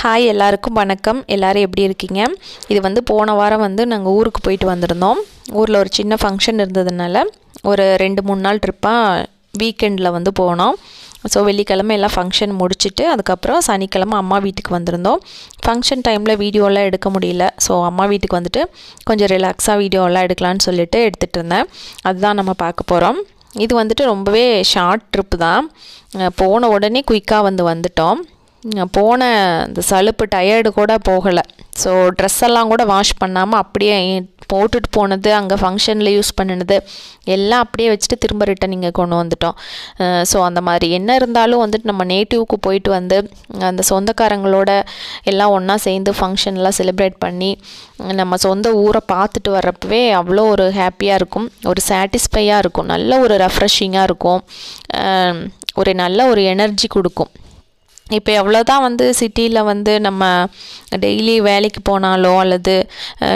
Hi எல்லாருக்கும் வணக்கம். எல்லோரும் எப்படி இருக்கீங்க? இது வந்து போன வாரம் வந்து நாங்கள் ஊருக்கு போயிட்டு வந்திருந்தோம். ஊரில் ஒரு சின்ன ஃபங்க்ஷன் இருந்ததுனால ஒரு ரெண்டு மூணு நாள் ட்ரிப்பாக வீக்கெண்டில் வந்து போனோம். ஸோ வெள்ளிக்கிழமை எல்லாம் ஃபங்க்ஷன் முடிச்சுட்டு அதுக்கப்புறம் சனிக்கிழமை அம்மா வீட்டுக்கு வந்திருந்தோம். ஃபங்க்ஷன் டைமில் வீடியோலாம் எடுக்க முடியல. ஸோ அம்மா வீட்டுக்கு வந்துட்டு கொஞ்சம் ரிலாக்ஸாக வீடியோலாம் எடுக்கலான்னு சொல்லிட்டு எடுத்துகிட்டு இருந்தேன். அதுதான் நம்ம பார்க்க போகிறோம் இது வந்துட்டு ரொம்பவே ஷார்ட் ட்ரிப்பு தான். போன உடனே குயிக்காக வந்து வந்துட்டோம். போன இந்த சலுப்பு டயர்டு கூட போகலை. ஸோ ட்ரெஸ் எல்லாம் கூட வாஷ் பண்ணாமல் அப்படியே போட்டுட்டு போனது அங்கே ஃபங்க்ஷனில் யூஸ் பண்ணினது எல்லாம் அப்படியே வச்சுட்டு திரும்ப ரிட்டன் இங்கே கொண்டு வந்துட்டோம். ஸோ அந்த மாதிரி என்ன இருந்தாலும் வந்துட்டு நம்ம நேட்டிவ்க்கு போயிட்டு வந்து அந்த சொந்தக்காரங்களோட எல்லாம் ஒன்றா சேர்ந்து ஃபங்க்ஷன்லாம் செலிப்ரேட் பண்ணி நம்ம சொந்த ஊரை பார்த்துட்டு வர்றப்பவே அவ்வளோ ஒரு ஹாப்பியாக இருக்கும். ஒரு சாட்டிஸ்ஃபையாக இருக்கும். நல்ல ஒரு ரெஃப்ரெஷிங்காக இருக்கும். ஒரு நல்ல ஒரு எனர்ஜி கொடுக்கும். இப்போ எவ்வளோ தான் வந்து சிட்டியில் வந்து நம்ம டெய்லி வேலைக்கு போனாலோ அல்லது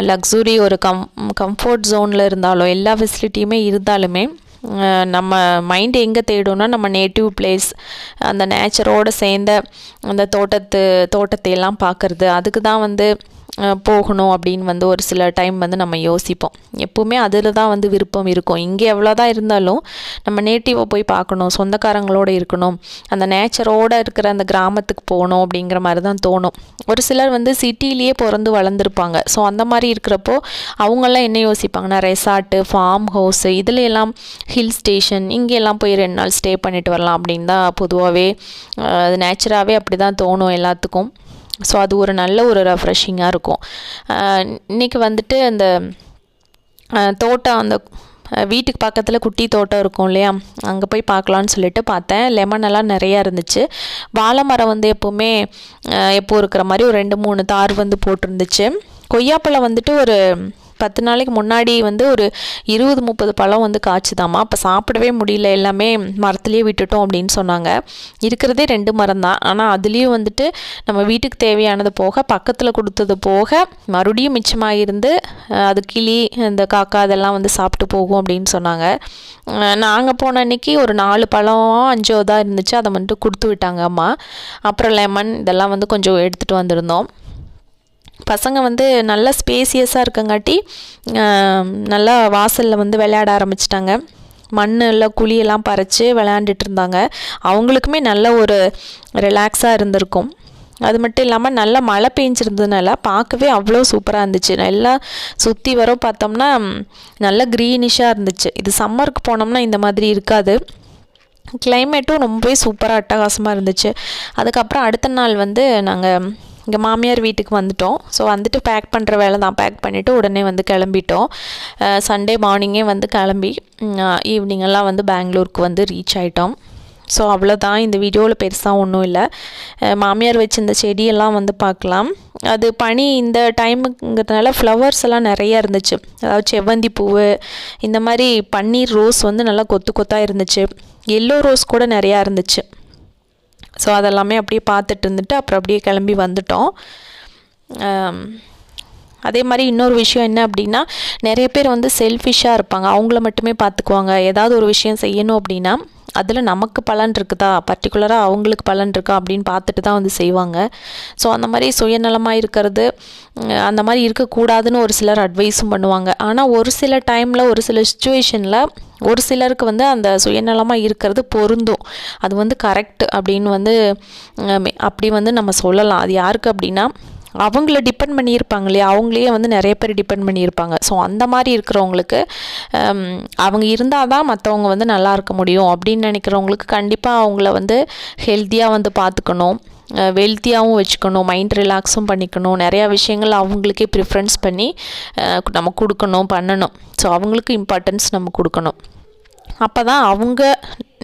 லக்ஸுரி ஒரு கம் கம்ஃபர்ட் ஜோனில் இருந்தாலோ எல்லா ஃபெசிலிட்டியுமே இருந்தாலுமே நம்ம மைண்ட் எங்கே தேடும்னா நம்ம நேட்டிவ் பிளேஸ் அந்த நேச்சரோடு சேர்ந்த அந்த தோட்டத்து தோட்டத்தை எல்லாம் பார்க்குறது. அதுக்கு தான் வந்து போகணும் அப்படின்னு வந்து ஒரு சில டைம் வந்து நம்ம யோசிப்போம். எப்போவுமே அதில் தான் வந்து விருப்பம் இருக்கும். இங்கே எவ்வளோ தான் இருந்தாலும் நம்ம நேட்டிவை போய் பார்க்கணும் சொந்தக்காரங்களோடு இருக்கணும் அந்த நேச்சரோடு இருக்கிற அந்த கிராமத்துக்கு போகணும் அப்படிங்கிற மாதிரி தான் தோணும். ஒரு சிலர் வந்து சிட்டிலேயே பிறந்து வளர்ந்துருப்பாங்க. ஸோ அந்த மாதிரி இருக்கிறப்போ அவங்கெல்லாம் என்ன யோசிப்பாங்கன்னா ரெசார்ட்டு ஃபார்ம் ஹவுஸு இதில் எல்லாம் ஹில் ஸ்டேஷன் இங்கெல்லாம் போய் ரெண்டு நாள் ஸ்டே பண்ணிட்டு வரலாம் அப்படின்னு தான் பொதுவாகவே அது நேச்சுராகவே அப்படி தான் தோணும் எல்லாத்துக்கும். ஸோ அது ஒரு நல்ல ஒரு ரெஃப்ரெஷிங்காக இருக்கும். இன்றைக்கி வந்துட்டு அந்த தோட்டம் அந்த வீட்டுக்கு பக்கத்தில் குட்டி தோட்டம் இருக்கும் இல்லையா? அங்கே போய் பார்க்கலான்னு சொல்லிட்டு பார்த்தேன். லெமன் எல்லாம் நிறையா இருந்துச்சு. வாழை மரம் வந்து எப்போவுமே எப்போ இருக்கிற மாதிரி ஒரு ரெண்டு மூணு தார் வந்து போட்டிருந்துச்சு. கொய்யாப்பழம் வந்துட்டு ஒரு பத்து நாளைக்கு முன்னாடி வந்து ஒரு இருபது முப்பது பழம் வந்து காய்ச்சிதாம்மா. அப்போ சாப்பிடவே முடியல. எல்லாமே மரத்துலேயே விட்டுட்டோம் அப்படின்னு சொன்னாங்க. இருக்கிறதே ரெண்டு மரம் தான் ஆனால் அதுலேயும் வந்துட்டு நம்ம வீட்டுக்கு தேவையானது போக பக்கத்தில் கொடுத்தது போக மறுபடியும் மிச்சமாக இருந்து அது கிளி இந்த காக்கா அதெல்லாம் வந்து சாப்பிட்டு போகும் அப்படின்னு சொன்னாங்க. நாங்கள் போன அன்றைக்கி ஒரு நாலு பழம் அஞ்சோ தான் இருந்துச்சு. அதை வந்துட்டு கொடுத்து விட்டாங்க அம்மா. அப்புறம் லெமன் இதெல்லாம் வந்து கொஞ்சம் எடுத்துகிட்டு வந்திருந்தோம். பசங்க வந்து நல்லா ஸ்பேசியஸாக இருக்கங்காட்டி நல்லா வாசலில் வந்து விளையாட ஆரம்பிச்சிட்டாங்க. மண்ணில் குழியெல்லாம் பறித்து விளையாண்டுட்டு இருந்தாங்க அவங்களுக்குமே நல்ல ஒரு ரிலாக்ஸாக இருந்திருக்கும். அது மட்டும் இல்லாமல் நல்லா மழை பெஞ்சிருந்ததுனால பார்க்கவே அவ்வளோ சூப்பராக இருந்துச்சு. நல்லா சுற்றி வர பார்த்தோம்னா நல்லா க்ரீனிஷாக இருந்துச்சு. இது சம்மருக்கு போனோம்னா இந்த மாதிரி இருக்காது. கிளைமேட்டும் ரொம்பவே சூப்பராக அட்டகாசமாக இருந்துச்சு. அதுக்கப்புறம் அடுத்த நாள் வந்து நாங்கள் இங்கே மாமியார் வீட்டுக்கு வந்துட்டோம். ஸோ வந்துட்டு பேக் பண்ணுற வேலை தான். பேக் பண்ணிவிட்டு உடனே வந்து கிளம்பிட்டோம். சண்டே மார்னிங்கே வந்து கிளம்பி ஈவினிங்கெல்லாம் வந்து பெங்களூருக்கு வந்து ரீச் ஆகிட்டோம் ஸோ அவ்வளோதான் இந்த வீடியோவில் பெருசாக ஒன்றும் இல்லை. மாமியார் வச்சிருந்த செடியெல்லாம் வந்து பார்க்கலாம். அது பனி இந்த டைமுங்கிறதுனால ஃப்ளவர்ஸ் எல்லாம் நிறையா இருந்துச்சு. அதாவது செவ்வந்தி பூவு இந்த மாதிரி பன்னீர் ரோஸ் வந்து நல்லா கொத்து கொத்தாக இருந்துச்சு. எல்லோ ரோஸ் கூட நிறையா இருந்துச்சு. ஸோ அதெல்லாமே அப்படியே பார்த்துட்டு இருந்துட்டு அப்புறம் அப்படியே கிளம்பி வந்துட்டோம். அதே மாதிரி இன்னொரு விஷயம் என்ன அப்படின்னா நிறைய பேர் வந்து செல்ஃபிஷாக இருப்பாங்க. அவங்கள மட்டுமே பார்த்துக்குவாங்க. ஏதாவது ஒரு விஷயம் செய்யணும் அப்படின்னா அதில் நமக்கு பலன் இருக்குதா? பர்டிகுலராக அவங்களுக்கு பலன் இருக்கா? அப்படின்னு பார்த்துட்டு தான் வந்து செய்வாங்க. ஸோ அந்த மாதிரி சுயநலமாக இருக்கிறது அந்த மாதிரி இருக்கக்கூடாதுன்னு ஒரு சிலர் அட்வைஸும் பண்ணுவாங்க. ஆனால் ஒரு சில டைமில் ஒரு சில சுச்சுவேஷனில் ஒரு சிலருக்கு வந்து அந்த சுயநலமாக இருக்கிறது பொருந்தும். அது வந்து கரெக்ட் அப்படின்னு வந்து அப்படி வந்து நம்ம சொல்லலாம். அது யாருக்கு அப்படின்னா அவங்கள டிபெண்ட் பண்ணியிருப்பாங்க இல்லையா? அவங்களே வந்து நிறைய பேர் டிபெண்ட் பண்ணியிருப்பாங்க. ஸோ அந்த மாதிரி இருக்கிறவங்களுக்கு அவங்க இருந்தால் தான் மற்றவங்க வந்து நல்லா இருக்க முடியும். அப்படின்னு நினைக்கிறவங்களுக்கு கண்டிப்பாக அவங்கள வந்து ஹெல்த்தியாக வந்து பார்த்துக்கணும். வெல்த்தியாகவும் வச்சுக்கணும். மைண்ட் ரிலாக்ஸும் பண்ணிக்கணும். நிறையா விஷயங்கள் அவங்களுக்கே ப்ரிஃபரன்ஸ் பண்ணி நம்ம கொடுக்கணும் பண்ணணும். ஸோ அவங்களுக்கு இம்பார்ட்டன்ஸ் நம்ம கொடுக்கணும். அப்போ தான் அவங்க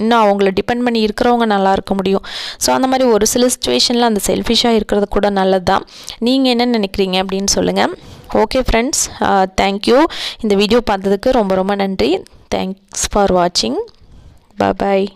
இன்னும் அவங்கள டிபெண்ட் பண்ணி இருக்கிறவங்க நல்லா இருக்க முடியும். ஸோ அந்த மாதிரி ஒரு சில சுச்சுவேஷனில் அந்த செல்ஃபிஷாக இருக்கிறது கூட நல்லது தான் நீங்கள் என்ன நினைக்கிறீங்க அப்படின்னு சொல்லுங்கள் ஓகே ஃப்ரெண்ட்ஸ் தேங்க்யூ இந்த வீடியோ பார்த்ததுக்கு ரொம்ப ரொம்ப நன்றி. தேங்க்ஸ் ஃபார் வாட்சிங் பாய்